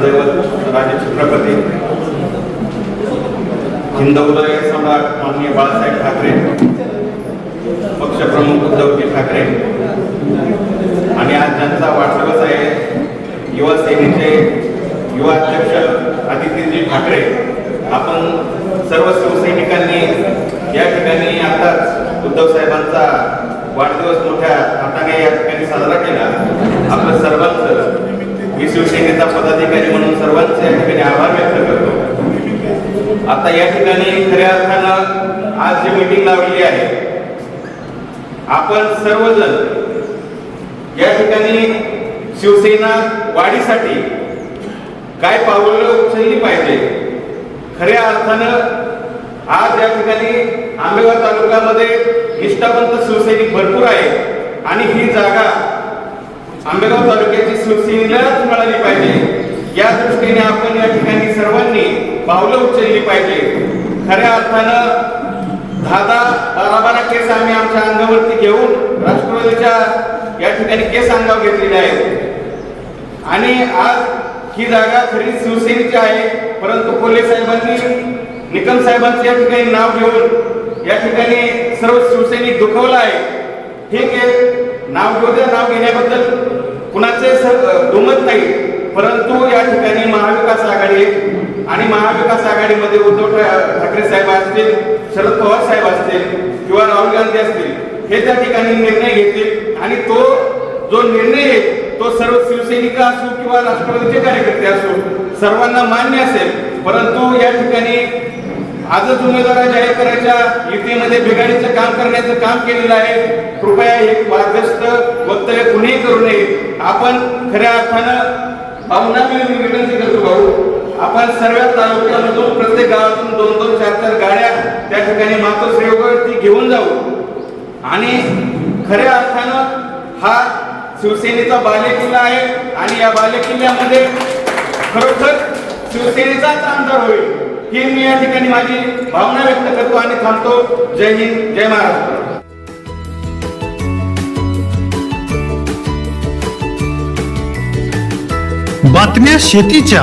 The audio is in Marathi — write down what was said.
दैवत राजे छत्रपती. हिंदवलय सम्राट माननीय बाळासाहेब ठाकरे पक्षप्रमुख उद्धवजी ठाकरे. आणि आज ज्यांचा वाढदिवस आहे युवा सेनेचे युवा अध्यक्ष आदित्यजी ठाकरे. आपण सर्व शिवसैनिकांनी या ठिकाणी आताच उद्धव साहेबांचा वाढदिवस मोठ्या हाताने या ठिकाणी साजरा केला आपलं सर्वांचं मी शिवसेनेचा पदाधिकारी म्हणून सर्वांचे या ठिकाणी आभार व्यक्त करतो आता या ठिकाणी खऱ्या अर्थानं आज जी मीटिंग लावलेली आहे आपण सर्वजण या ठिकाणी शिवसेना वाढीसाठी काय पावलं उचलली पाहिजे खऱ्या अर्थानं आज या ठिकाणी आंबेगाव तालुक्यामध्ये निष्ठावंत शिवसैनिक भरपूर आहे आणि ही जागा आंबेगाव तालुक्याची शिवसेनेलाच मिळाली पाहिजे. या दृष्टीने आपण या ठिकाणी सर्वांनी पावलं उचलली पाहिजे. खऱ्या अर्थानं दहा दहा बारा बारा केस आम्ही आमच्या अंगावरती घेऊन राष्ट्रवादीच्या या ठिकाणी केस अंगावर घेतलेले आहेत. आणि आज ही जागा खरी शिवसेनेची आहे परंतु कोल्हे साहेबांनी निकम साहेबांचं या ठिकाणी नाव घेऊन या ठिकाणी सर्व शिवसैनिक दुखवलं आहे. ठीक आहे नाव घेऊ द्या नाव घेण्याबद्दल कुणाचे स- दुमत नाही. परंतु या ठिकाणी महाविकास आघाडी आणि महाविकास आघाडीमध्ये उद्धव ठाकरे साहेब असतील शरद पवार साहेब असतील किंवा राहुल गांधी असतील हे त्या ठिकाणी निर्णय घेतील. आणि तो जो निर्णय आहे तो सर्व शिवसैनिक असो किंवा राष्ट्रवादीचे कार्यकर्ते असो सर्वांना मान्य असेल. परंतु या ठिकाणी आजच उमेदवार जाहीर करायच्या युतीमध्ये बिघाडीचं काम करण्याचं काम केलेलं आहे. कृपया एक वादग्रस्त वक्तव्य कुणीही करू नये. आपण खऱ्या अर्थानं भावना विनंती करतो भाऊ. आपण सर्व तालुक्यामधून प्रत्येक गावातून दोन दोन चार चार गाड्या त्या ठिकाणी मातोश्रीवरती घेऊन जाऊ. आणि खऱ्या अर्थानं हा शिवसेनेचा बालेकिल्ला आहे आणि या बालेकिल्ल्यामध्ये खरोखर शिवसेनेचाच आमदार होईल ही मी या ठिकाणी माझी भावना व्यक्त करतो आणि थांबतो. जय हिंद जय महाराष्ट्र. बातम्या शेतीच्या.